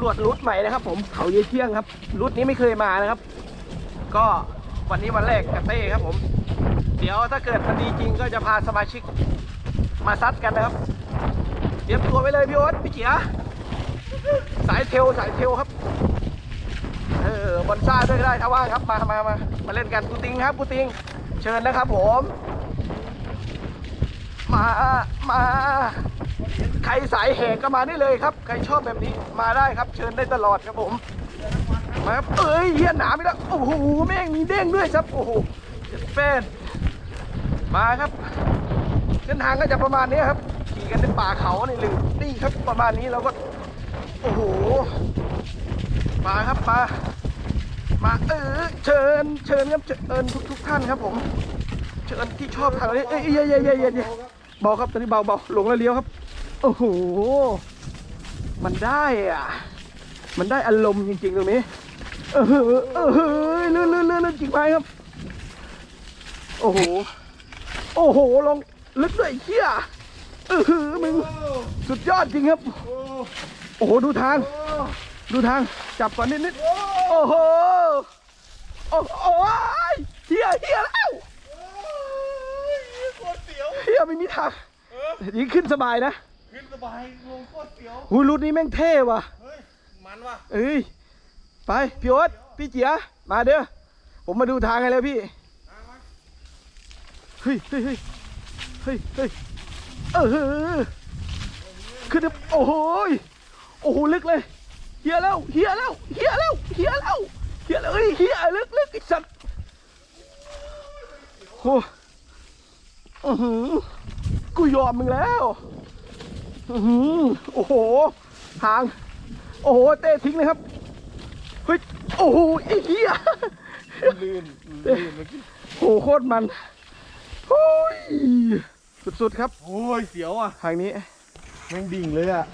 ำรวจรูทใหม่นะครับ ผมเขาเยี่ยเที่ยงครับรูทนี้ไม่เคยมานะครับ ก็วันนี้วันแรกกับเต้ครับผม เดี๋ยวถ้าเกิดมันดีจริงก็จะพาสมาชิกมาซัดกันนะครับเตรียมตัวไว้เลยพี่โอ๊ตพี่เจียสายเทลสายเทลครับเออบอลซ่าด้วยก็ได้ถ้าว่างครับมามามามาเล่นกันกูติงครับกูติง เชิญนะครับผม มามา ใครสายแหกก็มาได้เลยครับ ใครชอบแบบนี้มาได้ครับ เชิญได้ตลอดครับผมมาครับเอ้ยเฮียหนาไม่แล้วโอ้โหแม่งมีเด้งด้วยครับ โอ้โหแฟนมาครับเส้นทางก็จะประมาณนี้ครับขี่กันในป่าเขานี่หรือนี่ครับประมาณนี้เราก็ โอ้โหมาครับมามาเออเชิญเชิญครับเชิญทุกทุกท่านครับ ผม เชิญที่ชอบทางนี้เอ้ยเย้เย้เย้เย้เย้เบาครับตอนนี้เบาเบาหลงแล้วเลี้ยวครับ โอ้โห มันได้อะ มันได้อารมณ์จริงๆตรงนี้ เออเออเฮ้ยลื่นลื่นลื่นลื่นจริงไหมครับ โอ้โห โอ้โห ลงลึกด้วยเชี่ยเออมึงสุดยอดจริงครับ โอ้โห ดูทาง ดูทาง จับก่อนนิดนิดโอ้โห โอ้โหเฮียเฮียแล้วเสียวเฮียไม่มีทางยิงขึ้นสบายนะ ขึ้นสบายลงโคตรเสียว หูรูทนี้แม่งเท่ว่ะ เฮ้ย มันว่ะเอ้ย ไป พี่โอ๊ตพี่เจียมาเด้อ ผมมาดูทางให้แล้วพี่เฮ้ยเฮ้ยเฮ้ยเฮ้ยเฮ้ยเออขึ้นดิโอ้โหยโอ้โห ลึกเลย เฮียแล้ว เฮียแล้ว เฮียแล้ว เฮียแล้ว เฮียแล้วเฮ้ยเฮียลึกลึกไอ้สัตว์โอ้อือหือกูยอมมึงแล้วอือหือ โอ้โหทาง โอ้โห เตะทิ้งเลยครับ เฮ้ย โอ้โหไอ้เหี้ยลื่นลื่นเมื่อกี้โอ้โหโคตรมันโอ้ยสุดๆครับ โอ้ย เสียวอะทางนี้ แม่งดิ่งเลยอะ